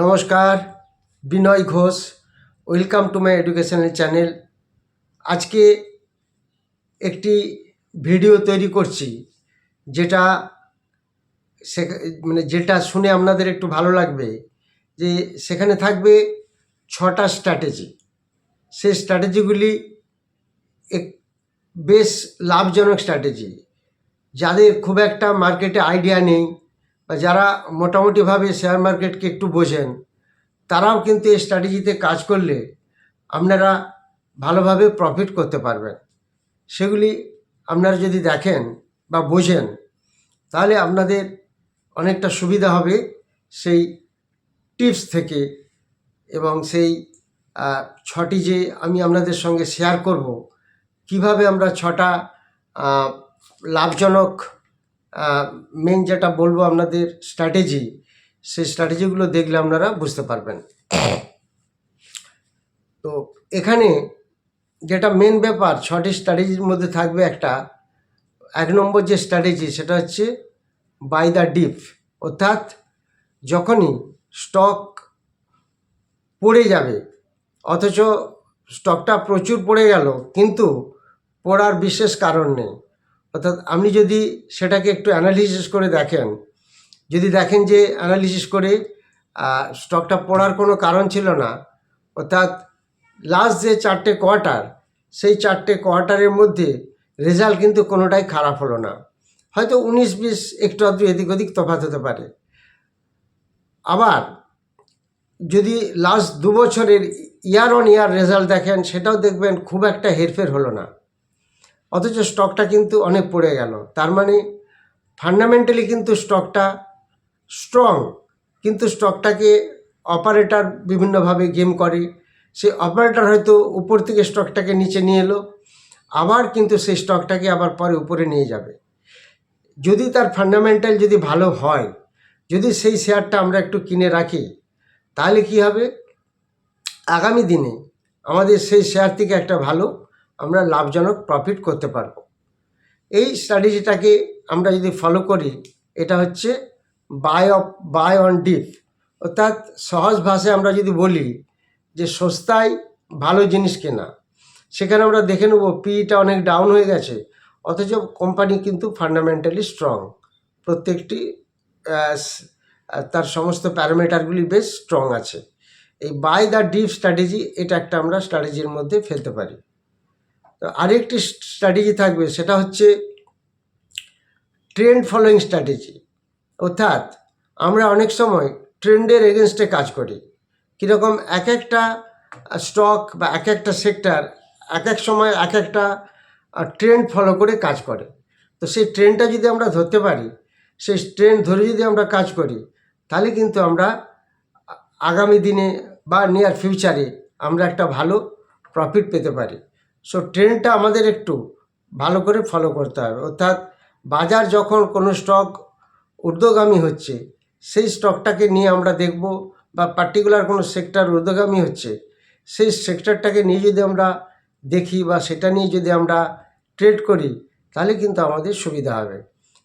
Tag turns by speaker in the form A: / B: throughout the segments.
A: নমস্কার, Binoy Ghosh, welcome to my educational channel. আজকে একটি ভিডিও তৈরি করছি, যেটা সে মানে যেটা শুনে আপনাদের একটু ভালো লাগবে, যে সেখানে থাকবে ছটা স্ট্র্যাটেজি। সেই স্ট্র্যাটেজিগুলি এক, বেশ লাভজনক স্ট্র্যাটেজি। যাদের খুব একটা মার্কেটে আইডিয়া নেই বা যারা মোটামুটিভাবে শেয়ার মার্কেটকে একটু বোঝেন, তারাও কিন্তু এই স্ট্র্যাটেজিতে কাজ করলে আপনারা ভালোভাবে প্রফিট করতে পারবেন। সেগুলি আপনারা যদি দেখেন বা বোঝেন, তাহলে আপনাদের অনেকটা সুবিধা হবে সেই টিপস থেকে এবং সেই ছটি যে আমি আপনাদের সঙ্গে শেয়ার করব, কীভাবে আমরা ছটা লাভজনক মেন যেটা বলব আপনাদের স্ট্র্যাটেজি সেই স্ট্র্যাটেজিগুলো দেখলে আপনারা বুঝতে পারবেন। তো এখানে যেটা মেন ব্যাপার, ছটি স্ট্র্যাটেজির মধ্যে থাকবে একটা। এক নম্বর যে স্ট্র্যাটেজি সেটা হচ্ছে বাই দ্য ডিপ অর্থাৎ যখনই স্টক পড়ে যাবে, অথচ স্টকটা প্রচুর পড়ে গেল, কিন্তু পড়ার বিশেষ কারণ নেই। অর্থাৎ আপনি যদি সেটাকে একটু অ্যানালিসিস করে দেখেন, যদি দেখেন যে অ্যানালিসিস করে স্টকটা পড়ার কোনো কারণ ছিল না, অর্থাৎ লাস্ট যে চারটে কোয়ার্টার সেই চারটে কোয়ার্টারের মধ্যে রেজাল্ট কিন্তু কোনোটাই খারাপ হলো না। হয়তো উনিশ বিশ একটু আধটু এদিক ওদিক তফাৎ হতে পারে। আবার যদি লাস্ট দু বছরের ইয়ার অন ইয়ার রেজাল্ট দেখেন, সেটাও দেখবেন খুব একটা হেরফের হলো না। অথচ স্টকটা কিন্তু অনেক পড়ে গেল। তার মানে ফান্ডামেন্টালি কিন্তু স্টকটা স্ট্রং। কিন্তু স্টকটাকে অপারেটর বিভিন্নভাবে গেম করে। সেই অপারেটর হয়তো উপর থেকে স্টকটাকে নিচে নিয়ে এলো, আবার কিন্তু সেই স্টকটাকে আবার পরে উপরে নিয়ে যাবে। যদি তার ফান্ডামেন্টাল যদি ভালো হয়, যদি সেই শেয়ারটা আমরা একটু কিনে রাখি, তাহলে কি হবে? আগামী দিনে আমাদের সেই শেয়ার থেকে একটা ভালো আমরা লাভজনক প্রফিট করতে পারব। এই স্ট্র্যাটেজিটাকে আমরা যদি ফলো করি, এটা হচ্ছে buy of buy on dip অর্থাৎ সহজ ভাষায় আমরা যদি বলি যে সস্তায় ভালো জিনিস কেনা, সেখানে আমরা দেখে নেব পিটা অনেক ডাউন হয়ে গেছে, অথচ কোম্পানি কিন্তু ফান্ডামেন্টালি স্ট্রং প্রত্যেকটি তার সমস্ত প্যারামিটারগুলি বেশ স্ট্রং আছে। এই বাই দ্য ডিপ স্ট্র্যাটেজি এটা একটা আমরা স্ট্র্যাটেজির মধ্যে ফেলতে পারি। আরেকটি স্ট্র্যাটেজি থাকবে, সেটা হচ্ছে ট্রেন্ড ফলোয়িং স্ট্র্যাটেজি অর্থাৎ আমরা অনেক সময় ট্রেন্ডের এগেনস্টে কাজ করি। কীরকম এক একটা স্টক বা এক একটা সেক্টর এক এক সময় এক একটা ট্রেন্ড ফলো করে কাজ করে। তো সেই ট্রেন্ডটা যদি আমরা ধরতে পারি, সেই ট্রেন্ড ধরে যদি আমরা কাজ করি, তাহলে কিন্তু আমরা আগামী দিনে বা নিয়ার ফিউচারে আমরা একটা ভালো প্রফিট পেতে পারি। সো ট্রেনটা আমাদের একটু ভালো করে ফলো করতে হবে। অর্থাৎ বাজার যখন কোনো স্টক ঊর্ধ্বগামী হচ্ছে, সেই স্টকটাকে নিয়ে আমরা দেখব বা পার্টিকুলার কোনো সেক্টর ঊর্ধ্বগামী হচ্ছে, সেই সেক্টরটাকে নিয়ে যদি আমরা দেখি বা সেটা নিয়ে যদি আমরা ট্রেড করি, তাহলে কিন্তু আমাদের সুবিধা হবে।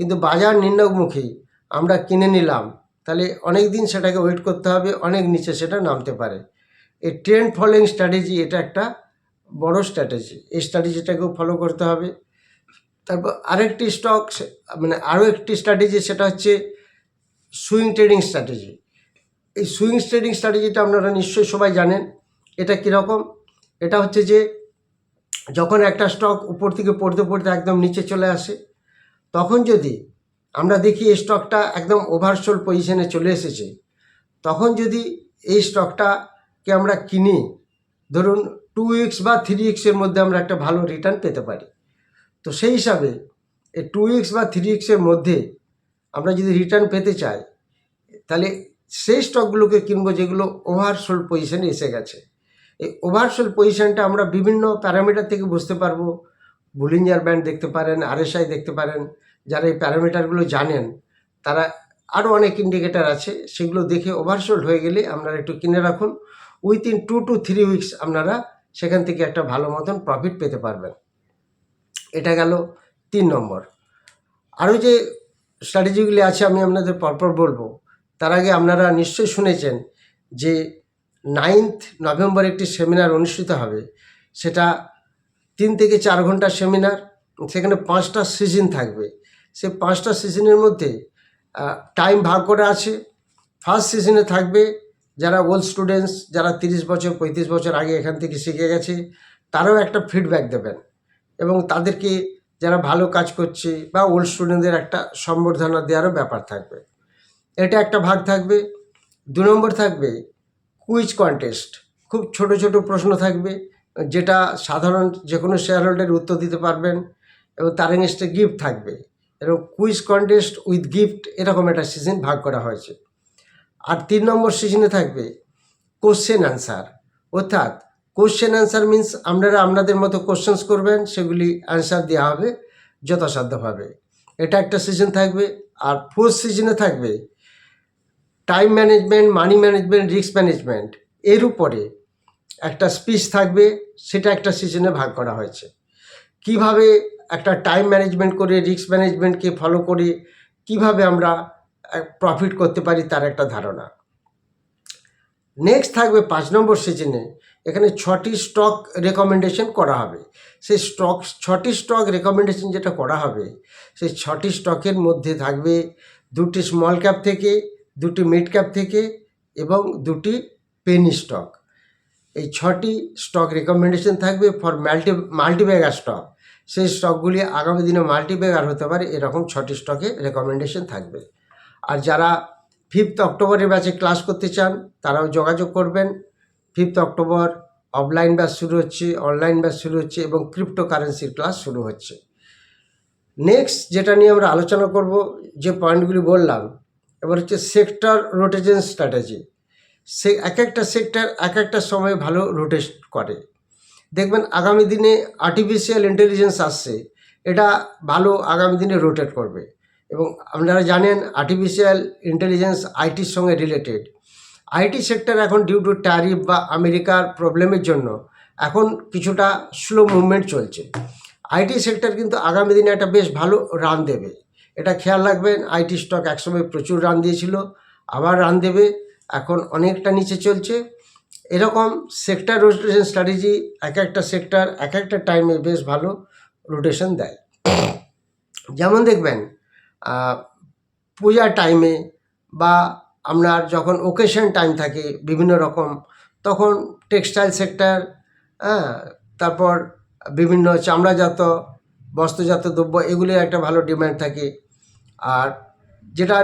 A: কিন্তু বাজার নিম্নমুখী, আমরা কিনে নিলাম, তাহলে অনেক দিন সেটাকে ওয়েট করতে হবে, অনেক নিচে সেটা নামতে পারে। এই ট্রেন্ড ফলোয়িং স্ট্র্যাটেজি এটা একটা বড় স্ট্র্যাটেজি এই স্ট্র্যাটেজিটাকেও ফলো করতে হবে। তারপর আরেকটি স্টক মানে আরও একটি স্ট্র্যাটেজি সেটা হচ্ছে সুইং ট্রেডিং স্ট্র্যাটেজি এই সুইং ট্রেডিং স্ট্র্যাটেজিটা আপনারা নিশ্চয়ই সবাই জানেন। এটা কীরকম? এটা হচ্ছে যে, যখন একটা স্টক উপর থেকে পড়তে পড়তে একদম নিচে চলে আসে, তখন যদি আমরা দেখি এই স্টকটা একদম ওভারসোল পজিশনে চলে এসেছে, তখন যদি এই স্টকটাকে আমরা কিনি ধরুন টু উইকস বা থ্রি উইক্সের মধ্যে আমরা একটা ভালো রিটার্ন পেতে পারি। তো সেই হিসাবে এই টু উইক্স বা থ্রি উইক্সের মধ্যে আমরা যদি রিটার্ন পেতে চাই, তাহলে সেই স্টকগুলোকে কিনবো যেগুলো ওভারসোল্ড পজিশানে এসে গেছে। এই ওভারসোল পজিশনটা আমরা বিভিন্ন প্যারামিটার থেকে বুঝতে পারব। বুলিঞ্জার ব্যান্ড দেখতে পারেন আরএসআই দেখতে পারেন, যারা এই প্যারামিটারগুলো জানেন, তারা আরও অনেক ইন্ডিকেটার আছে, সেগুলো দেখে ওভারসোল্ড হয়ে গেলে আপনারা একটু কিনে রাখুন। Within two to three weeks আপনারা সেখান থেকে একটা ভালো মতন প্রফিট পেতে পারবেন। এটা গেল তিন নম্বর। আরও যে স্ট্র্যাটেজিগুলি আছে আমি আপনাদের পরপর বলব। তার আগে আপনারা নিশ্চয়ই শুনেছেন যে নাইন্থ নভেম্বর একটি সেমিনার অনুষ্ঠিত হবে। সেটা তিন থেকে চার ঘণ্টার সেমিনার সেখানে পাঁচটা সিজন থাকবে। সে পাঁচটা সিজনের মধ্যে টাইম ভাগ করা আছে। ফার্স্ট সিজনে থাকবে যারা ওল্ড স্টুডেন্টস, যারা তিরিশ বছর, পঁয়ত্রিশ বছর আগে এখান থেকে শিখে গেছে, তারাও একটা ফিডব্যাক দেবেন। এবং তাদেরকে যারা ভালো কাজ করছে বা ওল্ড স্টুডেন্টদের একটা সম্বর্ধনা দেওয়ারও ব্যাপার থাকবে। এটা একটা ভাগ থাকবে। দু নম্বর থাকবে কুইজ কন্টেস্ট খুব ছোট ছোট প্রশ্ন থাকবে, যেটা সাধারণ যে কোনো শেয়ার হোল্ডার উত্তর দিতে পারবেন এবং তার এগেনস্টে গিফট থাকবে। এবং কুইজ কন্টেস্ট উইথ গিফট এরকম একটা সিজন ভাগ করা হয়েছে। আর তিন নম্বর সিজনে থাকবে কোশ্চেন অ্যান্সার অর্থাৎ কোশ্চেন অ্যান্সার মিন্স আপনারা আপনাদের মতো কোশ্চেন্স করবেন, সেগুলি অ্যান্সার দেওয়া হবে যথাসাধ্যভাবে। এটা একটা সিজন থাকবে, আর ফোর্থ সিজনে থাকবে time management money management risk management এর উপরে একটা স্পিচ থাকবে, সেটা একটা সিজনে ভাগ করা হয়েছে। কীভাবে একটা টাইম ম্যানেজমেন্ট করে রিস্ক ম্যানেজমেন্টকে ফলো করে, কীভাবে আমরা প্রফিট করতে পারি তার একটা ধারণা। নেক্সট থাকবে পাঁচ নম্বর সিজনে এখানে ছটি স্টক রেকমেন্ডেশন করা হবে। সেই স্টক ছটি স্টক রেকমেন্ডেশন যেটা করা হবে, সেই ছটি স্টকের মধ্যে থাকবে দুটি স্মল ক্যাপ থেকে, দুটি মিড ক্যাপ থেকে এবং দুটি পেনি স্টক এই ছটি স্টক রেকমেন্ডেশন থাকবে ফর মাল্টি মাল্টিব্যাগার স্টক সেই স্টকগুলি আগামী দিনে মাল্টিব্যাগার হতে পারে, এরকম ছটি স্টকে রেকমেন্ডেশন থাকবে। আর যারা ফিফথ অক্টোবরের ব্যাচে ক্লাস করতে চান, তারাও যোগাযোগ করবেন। ফিফথ অক্টোবর অফলাইন ব্যাচ শুরু হচ্ছে অনলাইন ব্যাচ শুরু হচ্ছে এবং ক্রিপ্টো কারেন্সির ক্লাস শুরু হচ্ছে। নেক্সট যেটা নিয়ে আমরা আলোচনা করব, যে পয়েন্টগুলি বললাম, এবার হচ্ছে সেক্টর রোটেশন স্ট্র্যাটেজি সে এক একটা সেক্টর এক একটা সময় ভালো রোটেট করে। দেখবেন আগামী দিনে আর্টিফিশিয়াল ইন্টেলিজেন্স আসছে, এটা ভালো আগামী দিনে রোটেট করবে। এবং আপনারা জানেন আর্টিফিশিয়াল ইন্টেলিজেন্স আইটির সঙ্গে রিলেটেড আইটি সেক্টর এখন ডিউ টু ট্যারিফ বা আমেরিকার প্রবলেমের জন্য এখন কিছুটা স্লো মুভমেন্ট চলছে। আইটি সেক্টর কিন্তু আগামী দিনে একটা বেশ ভালো রান দেবে। এটা খেয়াল রাখবেন আইটি স্টক একসময় প্রচুর রান দিয়েছিল, আবার রান দেবে, এখন অনেকটা নিচে চলছে। এরকম সেক্টর রোটেশন স্ট্র্যাটেজি এক একটা সেক্টর এক একটা টাইমে বেশ ভালো রোটেশন দেয়। যেমন দেখবেন পূজার টাইমে বা আপনার যখন ওকেশন টাইম থাকে বিভিন্ন রকম, তখন টেক্সটাইল সেক্টর হ্যাঁ তারপর বিভিন্ন চামড়াজাত, বস্ত্রজাত দ্রব্য এগুলি একটা ভালো ডিমান্ড থাকে। আর যেটা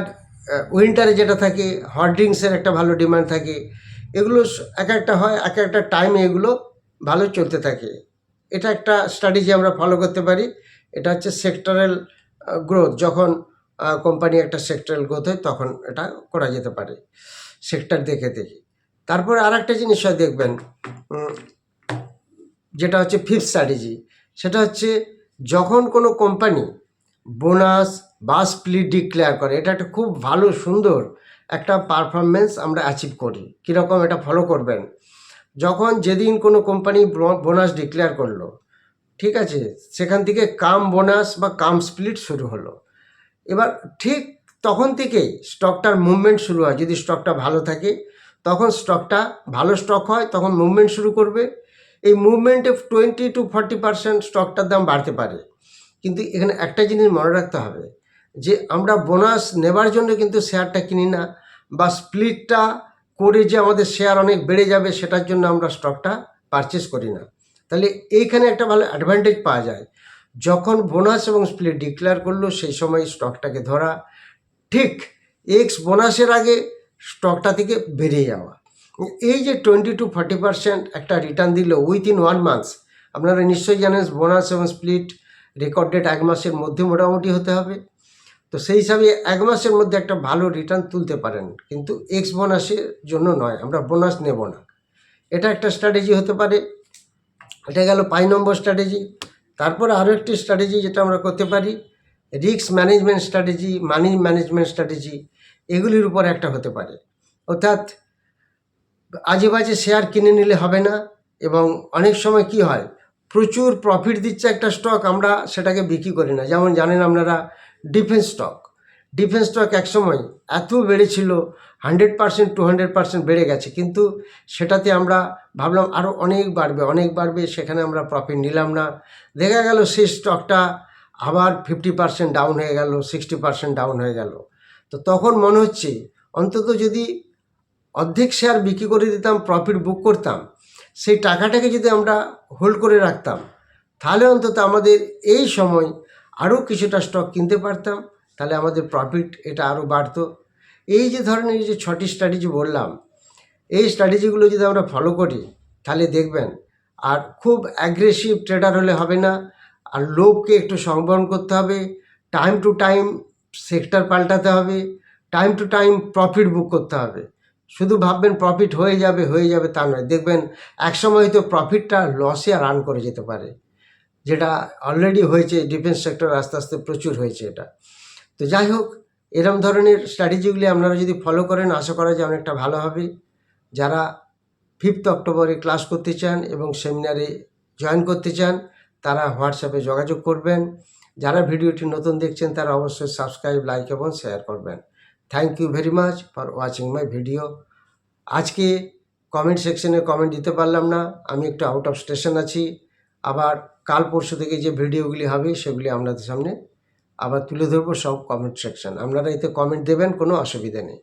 A: উইন্টারে যেটা থাকে হট ড্রিঙ্কসের একটা ভালো ডিমান্ড থাকে। এগুলো এক একটা হয়, এক একটা টাইমে এগুলো ভালো চলতে থাকে। এটা একটা স্ট্র্যাটেজি আমরা ফলো করতে পারি। এটা হচ্ছে সেক্টরাল গ্রোথ যখন কোম্পানি একটা সেক্টরাল গ্রোথ হয়, তখন এটা করা যেতে পারে সেক্টর দেখে দেখে। তারপরে আর একটা জিনিস হয়, দেখবেন যেটা হচ্ছে ফিফথ স্ট্র্যাটেজি সেটা হচ্ছে যখন কোনো কোম্পানি বোনাস বা স্প্লিট ডিক্লেয়ার করে, এটা একটা খুব ভালো, সুন্দর একটা পারফরমেন্স আমরা অ্যাচিভ করি। কীরকম এটা ফলো করবেন? যখন যেদিন কোনো কোম্পানি বোনাস ডিক্লেয়ার করল ঠিক আছে? সেখান থেকে কাম বোনাস বা কাম স্প্লিট শুরু হলো। এবার ঠিক তখন থেকেই স্টকটার মুভমেন্ট শুরু হয়। যদি স্টকটা ভালো থাকে, তখন স্টকটা ভালো স্টক হয়, তখন মুভমেন্ট শুরু করবে। এই মুভমেন্টে টোয়েন্টি টু ফর্টি পার্সেন্ট স্টকটার দাম বাড়তে পারে। কিন্তু এখানে একটা জিনিস মনে রাখতে হবে, যে আমরা বোনাস নেবার জন্য কিন্তু শেয়ারটা কিনি না বা স্প্লিটটা করে যে আমাদের শেয়ার অনেক বেড়ে যাবে, সেটার জন্য আমরা স্টকটা পারচেস করি না। তাহলে এইখানে একটা ভালো অ্যাডভান্টেজ পাওয়া যায়। যখন বোনাস এবং স্প্লিট ডিক্লেয়ার করল, সেই সময় স্টকটাকে ধরা। ঠিক এক্স বোনাসের আগে স্টকটা থেকে বেরিয়ে যাওয়া। এই যে টোয়েন্টি টু ফর্টি পার্সেন্ট একটা রিটার্ন দিল উইথিন ওয়ান মান্থস আপনারা নিশ্চয়ই জানেন বোনাস এবং স্প্লিট রেকর্ড ডেট এক মাসের মধ্যে মোটামুটি হতে হবে। তো সেই হিসাবে এক মাসের মধ্যে একটা ভালো রিটার্ন তুলতে পারেন। কিন্তু এক্স বোনাসের জন্য নয়, আমরা বোনাস নেব না। এটা একটা স্ট্র্যাটেজি হতে পারে। এটা গেল পাঁচ নম্বর স্ট্র্যাটেজি তারপর আরও একটি স্ট্র্যাটেজি যেটা আমরা করতে পারি risk management strategy money management strategy এগুলির উপর একটা হতে পারে। অর্থাৎ আজে বাজে শেয়ার কিনে নিলে হবে না এবং অনেক সময় কি হয়, প্রচুর প্রফিট দিচ্ছে একটা স্টক আমরা সেটাকে বিক্রি করি না। যেমন জানেন আপনারা ডিফেন্স স্টক ডিফেন্স স্টক একসময় এত বেড়েছিল hundred percent to hundred percent বেড়ে গেছে। কিন্তু সেটাতে আমরা ভাবলাম আরও অনেক বাড়বে অনেক বাড়বে, সেখানে আমরা প্রফিট নিলাম না। দেখা গেল সেই স্টকটা আবার ফিফটি পার্সেন্ট ডাউন হয়ে গেল সিক্সটি পার্সেন্ট ডাউন হয়ে গেল। তো তখন মনে হচ্ছে অন্তত যদি অর্ধেক শেয়ার বিক্রি করে দিতাম প্রফিট বুক করতাম, সেই টাকাটাকে যদি আমরা হোল্ড করে রাখতাম, তাহলে অন্তত আমাদের এই সময় আরও কিছুটা স্টক কিনতে পারতাম। তাহলে আমাদের প্রফিট এটা আরও বাড়তো। এই যে ধরনের যে ছটি স্ট্র্যাটেজি বললাম, এই স্ট্র্যাটেজিগুলো যদি আমরা ফলো করি, তাহলে দেখবেন, আর খুব অ্যাগ্রেসিভ ট্রেডার হলে হবে না, আর লোভকে একটু সংবরণ করতে হবে টাইম টু টাইম সেক্টর পাল্টাতে হবে time to time profit book করতে হবে। শুধু ভাববেন প্রফিট হয়ে যাবে হয়ে যাবে তা নয়, দেখবেন একসময় হয়তো প্রফিটটা লসে রান করে যেতে পারে, যেটা অলরেডি হয়েছে ডিফেন্স সেক্টর আস্তে আস্তে প্রচুর হয়েছে এটা। তো যাই হোক, এরম ধরনের স্ট্র্যাটেজিগুলি আপনারা যদি ফলো করেন, আশা করা যায় অনেকটা ভালো হবে। যারা ফিফথ অক্টোবরে ক্লাস করতে চান এবং সেমিনারে জয়েন করতে চান, তারা হোয়াটসঅ্যাপে যোগাযোগ করবেন। যারা ভিডিওটি নতুন দেখছেন, তারা অবশ্যই সাবস্ক্রাইব লাইক এবং শেয়ার করবেন। Thank you very much for watching my video আজকে কমেন্ট সেকশনে কমেন্ট দিতে পারলাম না। আমি একটু আউট অফ স্টেশন আছি। আবার কাল পরশু থেকে যে ভিডিওগুলি হবে, সেগুলি আপনাদের সামনে আবার তুলে ধরবো সব কমেন্ট সেকশন আপনারা এতে কমেন্ট দেবেন কোনো অসুবিধা নেই।